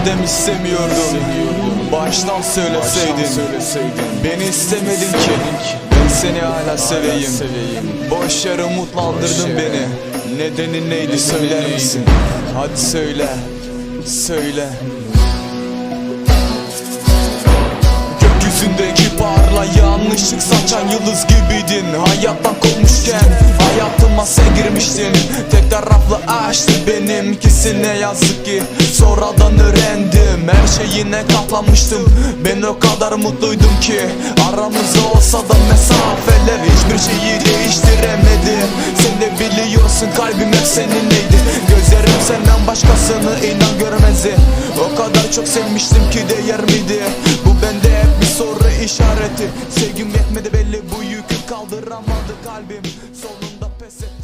madem istemiyordun Baştan söyleseydin Beni istemedin ki. Ben seni hala seveyim. Boş yere umutlandırdın beni. Nedeni neydi söyler misin? Hadi söyle. Söyle. Gökyüzündeki parlayan ışık saçan yıldız gibiydin. Hayattan kopmuşken girmiştin Tek taraflı aşktı benimkisi ne yazık ki. Sonradan öğrendim her şeyine katlanmıştım. Ben o kadar mutluydum ki Aramızda olsa da mesafeler Hiçbir şeyi değiştiremedi. Sen de biliyorsun kalbim hep seninleydi. Gözlerim senden başkasını inan görmezdi. O kadar çok sevmiştim ki değer miydi? Bu bende hep bir soru işareti. Sevgim yetmedi belli bu yükü kaldıramadı kalbim. Sonunda pes etti